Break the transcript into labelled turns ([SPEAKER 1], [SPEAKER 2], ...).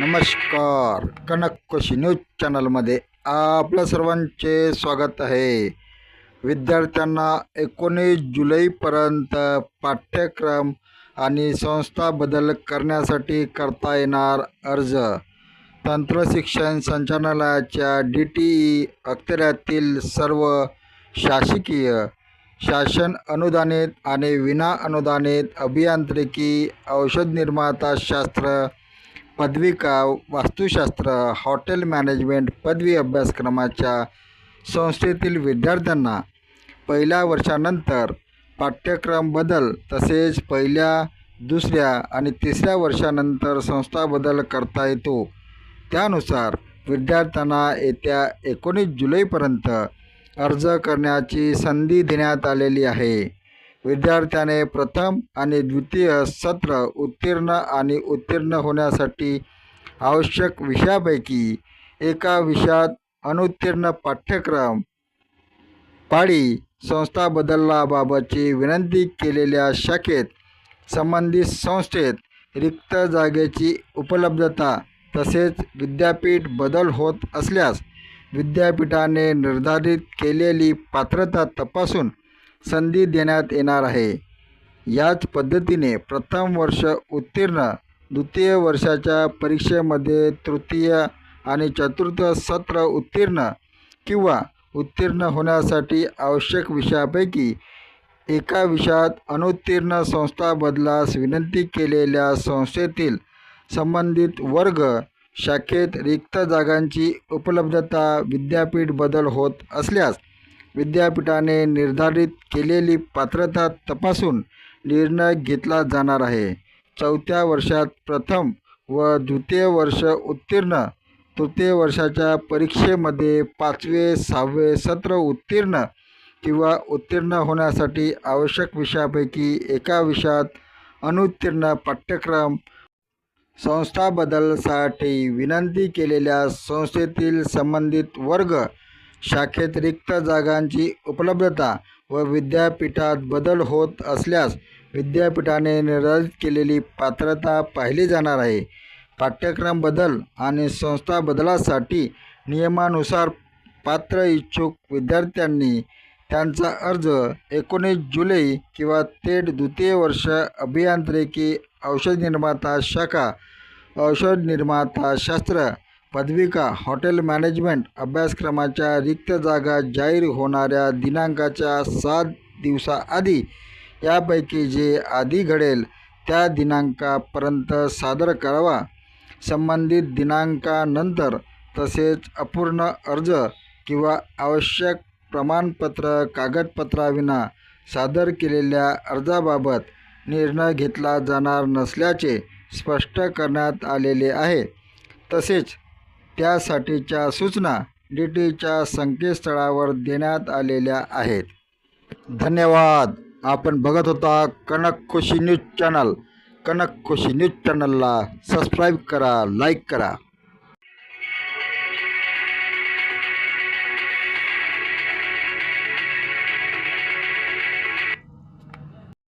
[SPEAKER 1] नमस्कार. कनक कोशी न्यूज चॅनलमध्ये आपल्या सर्वांचे स्वागत आहे. विद्यार्थ्यांना एकोणीस जुलैपर्यंत पाठ्यक्रम आणि संस्था बदल करण्यासाठी करता येणार अर्ज. तंत्रशिक्षण संचालनालयाच्या डी टी ई अखत्यारातील सर्व शासकीय शासन अनुदानित आणि विना अनुदानित अभियांत्रिकी औषध निर्माता शास्त्र पदविका वास्तुशास्त्र हॉटेल मॅनेजमेंट पदवी अभ्यासक्रमाच्या संस्थेतील विद्यार्थ्यांना पहिल्या वर्षानंतर पाठ्यक्रम बदल तसेच पहिल्या दुसऱ्या आणि तिसऱ्या वर्षानंतर संस्था बदल करता येतो. त्यानुसार विद्यार्थ्यांना येत्या एकोणीस जुलैपर्यंत अर्ज करण्याची संधी देण्यात आलेली आहे. विद्यार्थ्याने प्रथम आणि द्वितीय सत्र उत्तीर्ण आणि उत्तीर्ण होण्यासाठी आवश्यक विषयापैकी एका विषयात अनुत्तीर्ण पाठ्यक्रम पाळी संस्था बदलाबाबतची विनंती केलेल्या शाखेत संबंधित संस्थेत रिक्त जागेची उपलब्धता तसेच विद्यापीठ बदल होत असल्यास विद्यापीठाने निर्धारित केलेली पात्रता तपासून संधी देण्यात येणार आहे. याच पद्धतीने प्रथम वर्ष उत्तीर्ण द्वितीय वर्षाच्या परीक्षेमध्ये तृतीय आणि चतुर्थ सत्र उत्तीर्ण किंवा उत्तीर्ण होण्यासाठी आवश्यक विषयापैकी एका विषयात अनुत्तीर्ण संस्था बदलास विनंती केलेल्या संस्थेतील संबंधित वर्ग शाखेत रिक्त जागांची उपलब्धता विद्यापीठ बदल होत असल्यास विद्यापीठाने निर्धारित केलेली पात्रता तपासून निर्णय घेतला जाणार आहे. चौथ्या वर्षात प्रथम व द्वितीय वर्ष उत्तीर्ण तृतीय वर्षाच्या परीक्षेमध्ये पाचवे सहावे सत्र उत्तीर्ण किंवा उत्तीर्ण होण्यासाठी आवश्यक विषयापैकी एका विषयात अनुत्तीर्ण पाठ्यक्रम संस्थाबदलसाठी विनंती केलेल्या संस्थेतील संबंधित वर्ग शाखेत रिक्त जागांची उपलब्धता व विद्यापीठात बदल होत असल्यास विद्यापीठाने निर्धारित केलेली पात्रता पाहिली जाणार आहे. पाठ्यक्रम बदल आणि संस्था बदलासाठी नियमानुसार पात्र इच्छुक विद्यार्थ्यांनी त्यांचा अर्ज एकोणीस जुलै किंवा थेट द्वितीय वर्ष अभियांत्रिकी औषध निर्माता शाखा औषध निर्माता शास्त्र पदविका हॉटेल मॅनेजमेंट अभ्यासक्रमाच्या रिक्त जागा जाहीर होणाऱ्या दिनांकाच्या सात दिवसाआधी यापैकी जे आधी घडेल त्या दिनांकापर्यंत सादर करावा. संबंधित दिनांकानंतर तसेच अपूर्ण अर्ज किंवा आवश्यक प्रमाणपत्र कागदपत्राविना सादर केलेल्या अर्जाबाबत निर्णय घेतला जाणार नसल्याचे स्पष्ट करण्यात आलेले आहे. तसेच त्यासाठीच्या सूचना डी टीच्या संकेतस्थळावर देण्यात आलेल्या आहेत. धन्यवाद. आपण बघत होता Kanak Khushi news channel. Kanak Khushi news चॅनलला सबस्क्राईब करा लाईक करा.